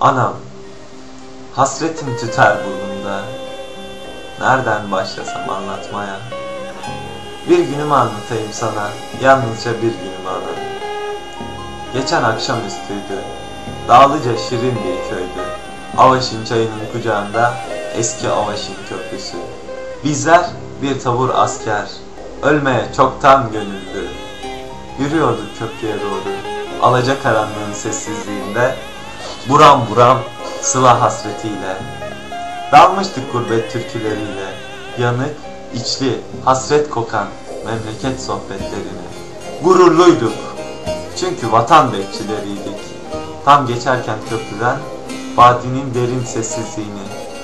Anam, hasretim tüter burnumda. Nereden başlasam anlatmaya? Bir günümü anlatayım sana, yalnızca bir günümü anam. Geçen akşam üstüydü, dağlıca şirin bir köydü. Avaşin çayının kucağında eski Avaşin köprüsü. Bizler bir tabur asker, ölmeye çoktan gönüllü. Yürüyorduk köprüye doğru, alaca karanlığın sessizliğinde, buram buram sıla hasretiyle. Dalmıştık gurbet türküleriyle, yanık, içli, hasret kokan memleket sohbetlerine. Gururluyduk, çünkü vatan bekçileriydik. Tam geçerken köprüden, vadinin derin sessizliğini,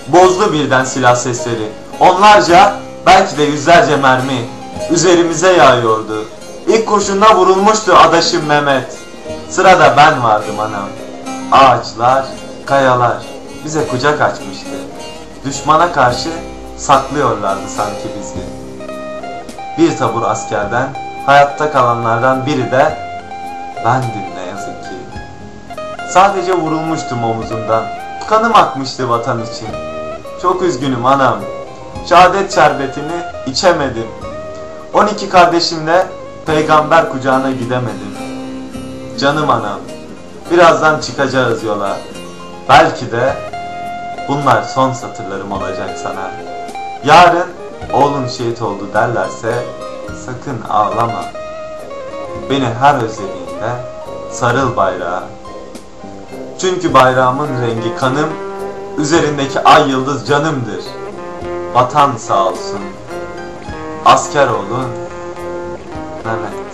bozdu birden silah sesleri. Onlarca, belki de yüzlerce mermi üzerimize yağıyordu. İlk kurşunda vurulmuştu adaşım Mehmet. Sırada ben vardım anam. Ağaçlar, kayalar bize kucak açmıştı. Düşmana karşı saklıyorlardı sanki bizi. Bir tabur askerden, hayatta kalanlardan biri de bendim ne yazık ki. Sadece vurulmuştum omuzumdan. Kanım akmıştı vatan için. Çok üzgünüm anam. Şehadet şerbetini içemedim. 12 kardeşimle peygamber kucağına gidemedim. Canım anam. Birazdan çıkacağız yola. Belki de bunlar son satırlarım olacak sana. Yarın oğlun şehit oldu derlerse sakın ağlama. Beni her özlediğinde sarıl bayrağa. Çünkü bayrağımın rengi kanım, üzerindeki ay yıldız canımdır. Vatan sağ olsun. Asker olun. Mehmet.